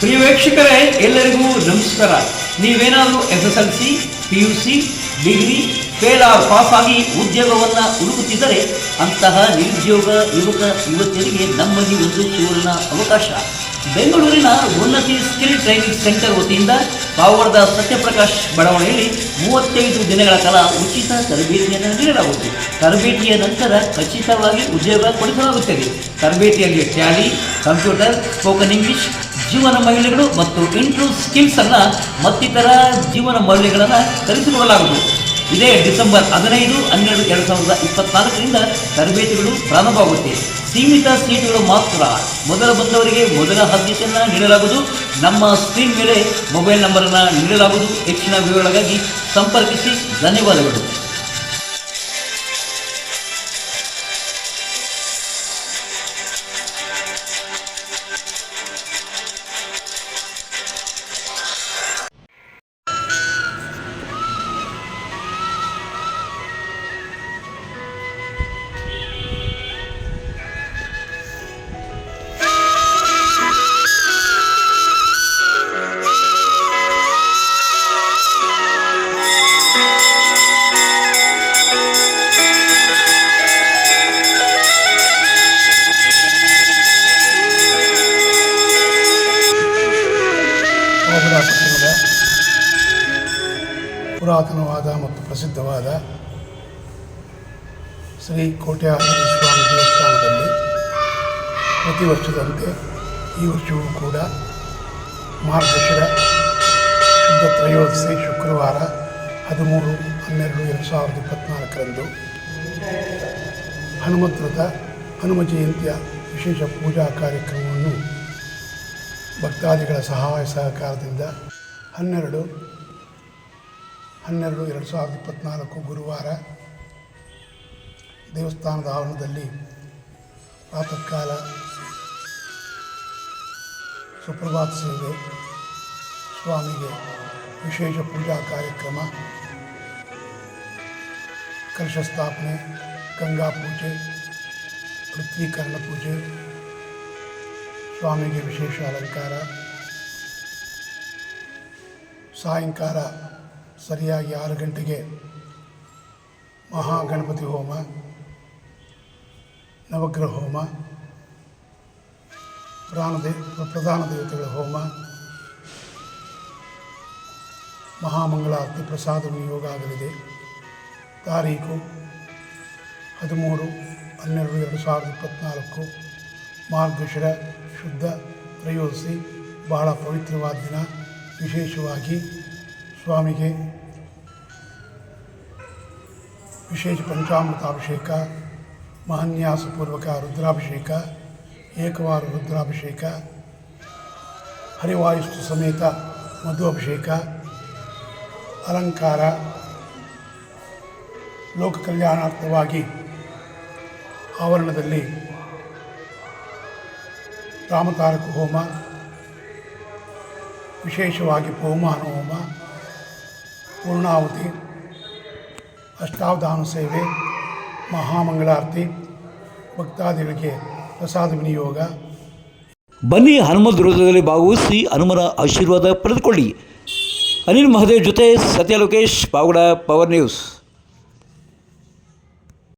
ಪ್ರೇಕ್ಷಕರೇ ಎಲ್ಲರಿಗೂ ನಮಸ್ಕಾರ. ನೀವೇನಾದರೂ S S L C, P U C, degree fail or pass ಆಗಿ ಉದ್ಯೋಗವನ್ನು ಹುಡುಕುತ್ತಿದ್ದರೆ ಅಂತಹ ನಿರುದ್ಯೋಗ ಯುವಕ, ಯುವತಿಯರಿಗೆ ನಮ್ಮಲ್ಲಿ ಒಂದು ಸುವರ್ಣ ಅವಕಾಶ. ಬೆಂಗಳೂರಿನ ಉನ್ನತಿ ಸ್ಕಿಲ್ ಟ್ರೈನಿಂಗ್ ಸೆಂಟರ್ ವತಿಯಿಂದ ಪಾವರ್ದ ಸತ್ಯಪ್ರಕಾಶ್ ಬಡಾವಣೆಯಲ್ಲಿ ಮೂವತ್ತೈದು ದಿನಗಳ ಕಾಲ ಉಚಿತ ತರಬೇತಿಯನ್ನು ನೀಡಲಾಗುತ್ತದೆ. ತರಬೇತಿಯ ನಂತರ ಖಚಿತವಾಗಿ ಉದ್ಯೋಗ ಕೊಡಿಸಲಾಗುತ್ತದೆ. ತರಬೇತಿಯಲ್ಲಿ ಟ್ಯಾಲಿ, ಕಂಪ್ಯೂಟರ್, ಸ್ಪೋಕನ್ ಇಂಗ್ಲಿಷ್ ಜೀವನ ಮೌಲ್ಯಗಳು ಮತ್ತು ಎಂಟು ಸ್ಕಿಲ್ಸನ್ನು ಮತ್ತಿತರ ಜೀವನ ಮೌಲ್ಯಗಳನ್ನು ಕಲಿಸಿಕೊಡಲಾಗುವುದು ಇದೇ ಡಿಸೆಂಬರ್ ಹದಿನೈದು, ಹನ್ನೆರಡು, ಎರಡು ಸಾವಿರದ ಇಪ್ಪತ್ನಾಲ್ಕರಿಂದ ತರಬೇತಿಗಳು ಪ್ರಾರಂಭವಾಗುತ್ತೆ. ಸೀಮಿತ ಸೀಟುಗಳು ಮಾತ್ರ. ಮೊದಲ ಬಂದವರಿಗೆ ಮೊದಲ ಆದ್ಯತೆಯನ್ನು ನೀಡಲಾಗುವುದು. ನಮ್ಮ ಸ್ಕ್ರೀನ್ ಮೇಲೆ ಮೊಬೈಲ್ ನಂಬರನ್ನು ನೀಡಲಾಗುವುದು. ಹೆಚ್ಚಿನ ವಿವರಗಳಿಗಾಗಿ ಸಂಪರ್ಕಿಸಿ. ಧನ್ಯವಾದಗಳು. ಪುರಾತನವಾದ ಮತ್ತು ಪ್ರಸಿದ್ಧವಾದ ಶ್ರೀ ಕೋಟೆ ಸ್ವಾಮಿ ದೇವಸ್ಥಾನದಲ್ಲಿ ಪ್ರತಿ ವರ್ಷದಂತೆ ಈ ವರ್ಷವೂ ಕೂಡ ಮಾರ್ಗಶಿರ ಶುದ್ಧ ತ್ರಯೋದಶಿ ಶುಕ್ರವಾರ ಹದಿಮೂರು, ಹನ್ನೆರಡು, ಎರಡು ಸಾವಿರದ ಇಪ್ಪತ್ನಾಲ್ಕರಂದು ಹನುಮಂತ್ರದ ಹನುಮ ಜಯಂತಿಯ ವಿಶೇಷ ಪೂಜಾ ಕಾರ್ಯಕ್ರಮವನ್ನು ಭಕ್ತಾದಿಗಳ ಸಹಾಯ ಸಹಕಾರದಿಂದ ಹನ್ನೆರಡು ಹನ್ನೆರಡು, ಎರಡು ಸಾವಿರದ ಇಪ್ಪತ್ತ್ನಾಲ್ಕು ಗುರುವಾರ ದೇವಸ್ಥಾನದ ಆವರಣದಲ್ಲಿ ಪ್ರಾತಃ ಕಾಲ ಸುಪ್ರಭಾತ ಸೇವೆ, ಸ್ವಾಮಿಗೆ ವಿಶೇಷ ಪೂಜಾ ಕಾರ್ಯಕ್ರಮ, ಕಲಶ ಸ್ಥಾಪನೆ, ಗಂಗಾ ಪೂಜೆ ಪೃಥ್ವೀಕರಣ ಪೂಜೆ, ಸ್ವಾಮಿಗೆ ವಿಶೇಷ ಅಲಂಕಾರ, ಸಾಯಂಕಾಲ ಸರಿಯಾಗಿ ಆರು ಗಂಟೆಗೆ ಮಹಾಗಣಪತಿ ಹೋಮ, ನವಗ್ರಹ ಹೋಮ ಪ್ರಾಣದೇವ ಪ್ರಧಾನ ದೇವತೆಗಳ ಹೋಮ, ಮಹಾಮಂಗಳಾರತಿ ಪ್ರಸಾದ ವಿನಿಯೋಗ ಆಗಲಿದೆ. ತಾರೀಕು ಹದಿಮೂರು, ಹನ್ನೆರಡು, ಎರಡು ಸಾವಿರದ ಇಪ್ಪತ್ತ್ನಾಲ್ಕು ಮಾರ್ಗಶಿರ, ಶುದ್ಧ, ತ್ರಯೋದಶಿ ಬಹಳ ಪವಿತ್ರವಾದ ದಿನ. ವಿಶೇಷವಾಗಿ ಸ್ವಾಮಿಗೆ ವಿಶೇಷ ಪಂಚಾಮೃತಾಭಿಷೇಕ, ಮಹಾನ್ಯಾಸಪೂರ್ವಕ ರುದ್ರಾಭಿಷೇಕ, ಏಕವಾರ ರುದ್ರಾಭಿಷೇಕ, ಹರಿವಾಯುಸ್ತು ಸಮೇತ ಮಧು ಅಭಿಷೇಕ ಅಲಂಕಾರ ಲೋಕ ಕಲ್ಯಾಣಾರ್ಥವಾಗಿ ಆವರಣದಲ್ಲಿ ರಾಮತಾರಕ ಹೋಮ, ವಿಶೇಷವಾಗಿ ಪೌಮಾನ ಹೋಮ ಪೂರ್ಣಾಹುತಿ, ಅಷ್ಟಾವಧಾನ ಸೇವೆ, ಮಹಾಮಂಗಳಾರತಿ, ಭಕ್ತಾದಿಗಳಿಗೆ ಪ್ರಸಾದ ವಿನಿಯೋಗ. ಬನ್ನಿ ಹನುಮ ದುರ್ಗದಲ್ಲಿ ಭಾಗವಹಿಸಿ ಹನುಮನ ಆಶೀರ್ವಾದ ಪಡೆದುಕೊಳ್ಳಿ. ಅನಿಲ್ ಮಹದೇವ್ ಜೊತೆ ಸತ್ಯ ಲೋಕೇಶ್ ಪಾವಗಡ ಪವರ್ ನ್ಯೂಸ್